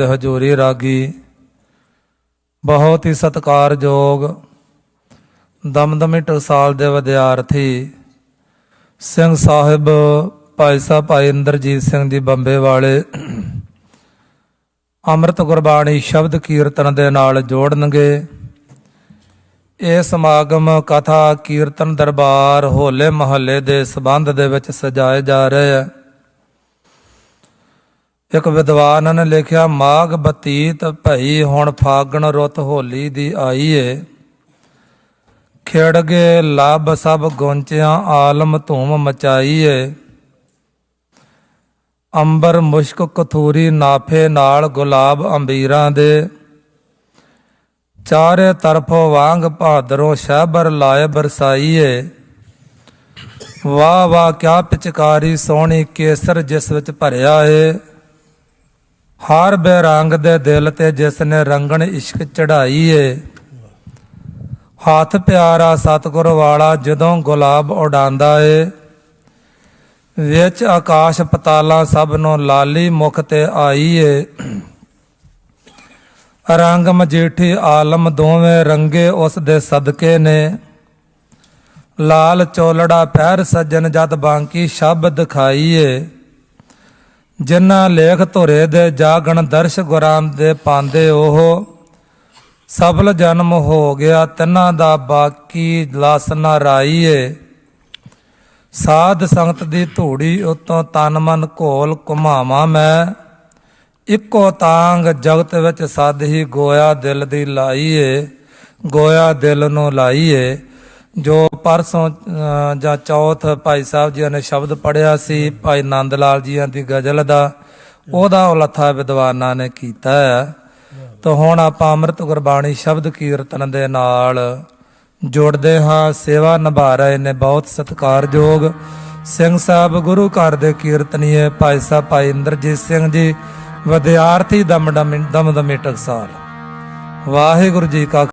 ਦੇ ਹਜੂਰੀ ਰਾਗੀ। ਬਹੁਤ ਹੀ ਸਤਿਕਾਰਯੋਗ, ਦਮਦਮੀ ਟਕਸਾਲ ਦੇ ਵਿਦਿਆਰਥੀ, ਸਿੰਘ ਸਾਹਿਬ ਭਾਈ ਸਾਹਿਬ ਭਾਈ ਇੰਦਰਜੀਤ ਸਿੰਘ ਜੀ ਬੰਬੇ ਵਾਲੇ। ਅੰਮ੍ਰਿਤ ਗੁਰਬਾਣੀ ਸ਼ਬਦ ਕੀਰਤਨ ਦੇ ਨਾਲ ਜੋੜਨਗੇ। ਇਹ ਸਮਾਗਮ ਕਥਾ ਕੀਰਤਨ ਦਰਬਾਰ ਹੋਲੇ ਮਹੱਲੇ ਦੇ ਸਬੰਧ ਦੇ ਵਿੱਚ ਸਜਾਏ ਜਾ ਰਹੇ ਹੈ। ਇੱਕ ਵਿਦਵਾਨ ਨੇ ਲਿਖਿਆ, ਮਾਘ ਬਤੀਤ ਭਈ ਹੁਣ ਫਾਗਣ ਰੁੱਤ ਹੋਲੀ ਦੀ ਆਈ ਏ ਖੇੜਗੇ ਲੱਭ ਸਭ ਗੋਂਚਿਆਂ ਆਲਮ ਧੂਮ ਮਚਾਈ ਏ ਅੰਬਰ ਮੁਸ਼ਕ ਕਥੂਰੀ ਨਾਫੇ ਨਾਲ ਗੁਲਾਬ ਅੰਬੀਰਾਂ ਦੇ। ਚਾਰੇ ਤਰਫੋਂ ਵਾਂਗ ਭਾਦਰੋਂ ਸ਼ਹਿਬਰ ਲਾਏ ਬਰਸਾਈਏ। ਵਾਹ ਵਾਹ ਕਿਆ ਪਿਚਕਾਰੀ ਸੋਹਣੀ ਕੇਸਰ ਜਿਸ ਵਿੱਚ ਭਰਿਆ ਏ। ਹਰ ਬੇਰੰਗ ਦੇ ਦਿਲ ਤੇ ਜਿਸ ਨੇ ਰੰਗਣ ਇਸ਼ਕ ਚੜਾਈ ਏ। ਹੱਥ ਪਿਆਰਾ ਸਤਿਗੁਰ ਵਾਲਾ ਜਦੋਂ ਗੁਲਾਬ ਉਡਾਂਦਾ ਏ। ਵਿੱਚ ਆਕਾਸ਼ ਪਤਾਲਾਂ ਸਭ ਨੂੰ ਲਾਲੀ ਮੁਖ ਤੇ ਆਈ ਏ। ਰੰਗ ਮਜੀਠੀ ਆਲਮ ਦੋਵੇਂ ਰੰਗੇ ਉਸ ਦੇ ਸਦਕੇ ਨੇ। ਲਾਲ ਚੋਲੜਾ ਪੈਰ ਸੱਜਣ ਜਦ ਬਾਂਕੀ ਸ਼ਬਦ ਖਾਈਏ ਜਿਨ੍ਹਾਂ ਲੇਖ ਧੁਰੇ ਦੇ ਜਾਗਣ ਦਰਸ਼ ਗੁਰਾਮ ਦੇ ਪਾਉਂਦੇ ਉਹ, ਸਫਲ ਜਨਮ ਹੋ ਗਿਆ ਤਿੰਨਾਂ ਦਾ ਬਾਕੀ ਲਾਸ ਨਾ ਰਾਈਏ ਸਾਧ ਸੰਗਤ ਦੀ ਧੂੜੀ ਉਤੋਂ ਤਨ ਮਨ ਘੋਲ ਘੁਮਾਵਾਂ ਮੈਂ, ਇੱਕੋ ਤਾਂਗ ਜਗਤ ਵਿੱਚ ਸਦ ਹੀ ਗੋਇਆ ਦਿਲ ਦੀ ਲਾਈਏ ਗੋਇਆ ਦਿਲ ਨੂੰ ਲਾਈਏ ਜੋ ਪਰਸੋਂ ਜਾਂ ਚੌਥ ਭਾਈ ਸਾਹਿਬ ਜੀ ਨੇ ਸ਼ਬਦ ਪੜਿਆ ਸੀ, ਭਾਈ ਨੰਦ ਲਾਲ ਜੀਆਂ ਦੀ ਗਜ਼ਲ ਦਾ, ਉਹਦਾ ਉਲਥਾ ਵਿਦਵਾਨਾਂ ਨੇ ਕੀਤਾ ਹੈ। ਤਾਂ ਹੁਣ ਆਪਾਂ ਅੰਮ੍ਰਿਤ ਗੁਰਬਾਣੀ ਸ਼ਬਦ ਕੀਰਤਨ ਦੇ ਨਾਲ ਜੁੜਦੇ ਹਾਂ। ਸੇਵਾ ਨਿਭਾ ਰਹੇ ਨੇ ਬਹੁਤ ਸਤਿਕਾਰਯੋਗ ਸਿੰਘ ਸਾਹਿਬ, ਗੁਰੂ ਘਰ ਦੇ ਕੀਰਤਨੀਏ ਭਾਈ ਸਾਹਿਬ, ਭਾਈ ਇੰਦਰਜੀਤ ਸਿੰਘ ਜੀ, ਵਿਦਿਆਰਥੀ ਦਮਦਮੀ ਦਮਦਮੀ ਟਕਸਾਲ। ਵਾਹਿਗੁਰੂ ਜੀ ਕਾ